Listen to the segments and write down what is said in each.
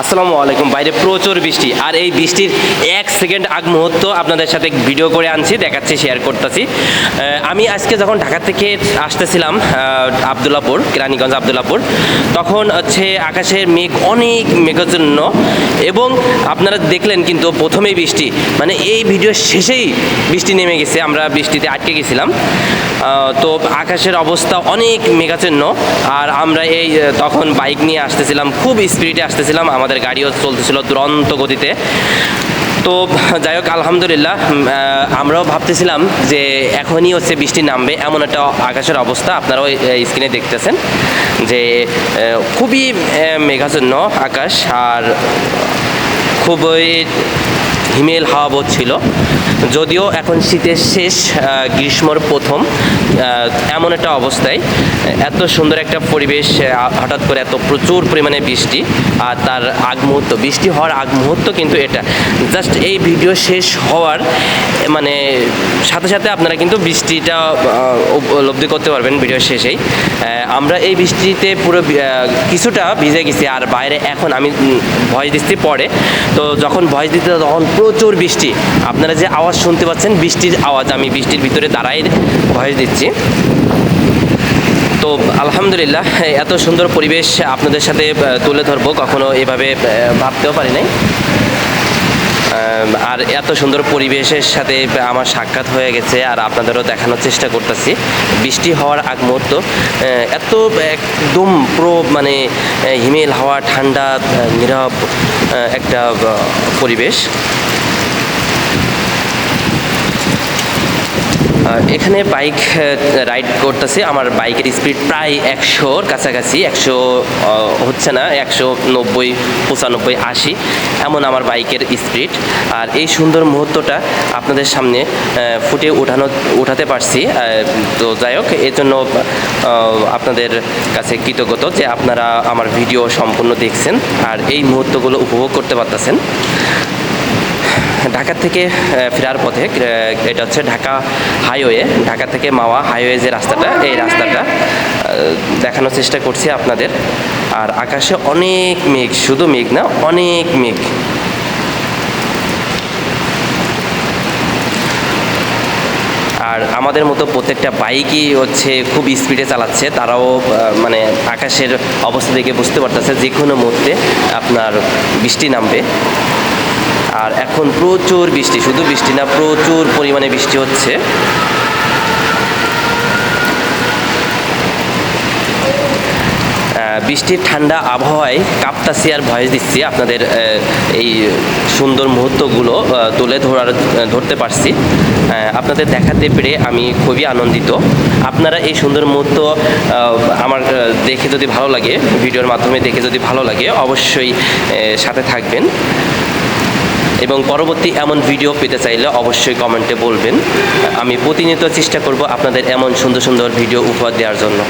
আসসালামু আলাইকুম। বাইরে প্রচুর বৃষ্টি। আর এই বৃষ্টির এক সেকেন্ড আগ মুহূর্ত আপনাদের সাথে ভিডিও করে আনছি, দেখাচ্ছি শেয়ার করতেছি। আমি আজকে যখন ঢাকা থেকে আসতেছিলাম আবদুল্লাপুর, কেরানীগঞ্জ আবদুল্লাপুর, তখন হচ্ছে আকাশের মেঘ, অনেক মেঘাচ্ছন্ন। এবং আপনারা দেখলেন কিন্তু প্রথমেই বৃষ্টি। মানে এই ভিডিওর শেষেই বৃষ্টি নেমে গেছে, আমরা বৃষ্টিতে আটকে গেছিলাম। তো আকাশের অবস্থা অনেক মেঘাচ্ছন্ন। আর আমরা এই তখন বাইক নিয়ে আসতেছিলাম, খুব স্পিডে আসতেছিলাম। আমাদের গাড়িও চলতেছিল দুরন্ত গতিতে। তো যাই হোক, আলহামদুলিল্লাহ আমরাও ভাবতেছিলাম যে এখনই হচ্ছে বৃষ্টি নামবে, এমন একটা আকাশের অবস্থা আপনারাও স্ক্রিনে দেখতেছেন যে খুবই মেঘাচ্ছন্ন আকাশ। আর খুবই হিমেল হাওয়া ছিল। যদিও এখন শীতের শেষ গ্রীষ্মর প্রথম এমন একটা অবস্থায়, এত সুন্দর একটা পরিবেশ হঠাৎ করে এত প্রচুর পরিমাণে বৃষ্টি আর তার আগ মুহূর্ত, বৃষ্টি হওয়ার আগ মুহূর্ত কিন্তু এটা। জাস্ট এই ভিডিও শেষ হওয়ার মানে সাথে সাথে আপনারা কিন্তু বৃষ্টিটা উপলব্ধি করতে পারবেন ভিডিও শেষেই। আমরা এই বৃষ্টিতে পুরো কিছুটা ভিজে গেছি, আর বাইরে এখন আমি ভয়েস দিচ্ছি পরে। তো যখন ভয়েস দিতে, তখন প্রচুর বৃষ্টি। আপনারা যে আওয়াজ শুনতে পাচ্ছেন, বৃষ্টির আওয়াজ, আমি বৃষ্টির ভিতরে দাঁড়াই ভয়েস দিচ্ছি। তো আলহামদুলিল্লাহ, এত সুন্দর পরিবেশ আপনাদের সাথে তুলে ধরবো, কখনো এভাবে ভাবতেও পারি নাই। আর এত সুন্দর পরিবেশের সাথে আমার সাক্ষাৎ হয়ে গেছে আর আপনাদেরও দেখানোর চেষ্টা করতেছি। বৃষ্টি হওয়ার আগ মুহূর্ত এত একদম পুরো মানে হিমেল, হাওয়া, ঠান্ডা নীরব একটা পরিবেশ। এখানে বাইক রাইড করতেছে। আমার বাইকের স্পিড প্রায় একশোর কাছাকাছি, একশো হচ্ছে না, একশো নব্বই, পঁচানব্বই, আশি। এমন আমার বাইকের স্পিড। আর এই সুন্দর মুহূর্তটা আপনাদের সামনে ফুটে উঠানো, উঠাতে পারছি। তো যাই হোক, এর জন্য আপনাদের কাছে কৃতজ্ঞত যে আপনারা আমার ভিডিও সম্পূর্ণ দেখছেন আর এই মুহূর্তগুলো উপভোগ করতে পারতেছেন। ঢাকা থেকে ফেরার পথে এটা হচ্ছে ঢাকা হাইওয়ে, ঢাকা থেকে মাওয়া হাইওয়ে যে রাস্তাটা, এই রাস্তাটা দেখানোর চেষ্টা করছি আপনাদের। আর আকাশে অনেক মেঘ, শুধু মেঘ না, অনেক মেঘ। আর আমাদের মতো প্রত্যেকটা বাইকই হচ্ছে খুব স্পিডে চালাচ্ছে, তারাও মানে আকাশের অবস্থা দেখে বুঝতে পারতেছে যে কোনো মুহূর্তে আপনার বৃষ্টি নামবে। আর এখন প্রচুর বৃষ্টি, শুধু বৃষ্টি না, প্রচুর পরিমাণে বৃষ্টি হচ্ছে। বৃষ্টির ঠান্ডা আবহাওয়ায় কাঁপতাছি আর ভয়েস দিচ্ছি আপনাদের এই সুন্দর মুহূর্তগুলো তুলে ধরার ধরতে পারছি। আপনাদের দেখাতে পেরে আমি খুবই আনন্দিত। আপনারা এই সুন্দর মুহূর্ত আমার দেখে যদি ভালো লাগে, ভিডিওর মাধ্যমে দেখে যদি ভালো লাগে, অবশ্যই সাথে থাকবেন। এবং পরবর্তী এমন ভিডিও পেতে চাইলে অবশ্যই কমেন্টে বলবেন। আমি প্রতিনিয়ত চেষ্টা করব আপনাদের এমন সুন্দর সুন্দর ভিডিও উপহার দেওয়ার জন্য।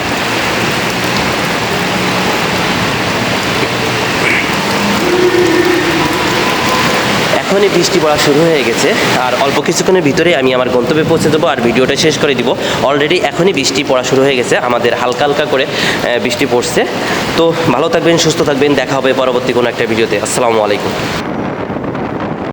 এখনই বৃষ্টি পড়া শুরু হয়ে গেছে, আর অল্প কিছুক্ষণের ভিতরে আমি আমার গন্তব্যে পৌঁছে দেবো আর ভিডিওটা শেষ করে দিব। অলরেডি এখনই বৃষ্টি পড়া শুরু হয়ে গেছে, আমাদের হালকা হালকা করে বৃষ্টি পড়ছে। তো ভালো থাকবেন, সুস্থ থাকবেন, দেখা হবে পরবর্তী কোনো একটা ভিডিওতে আসসালামু আলাইকুম।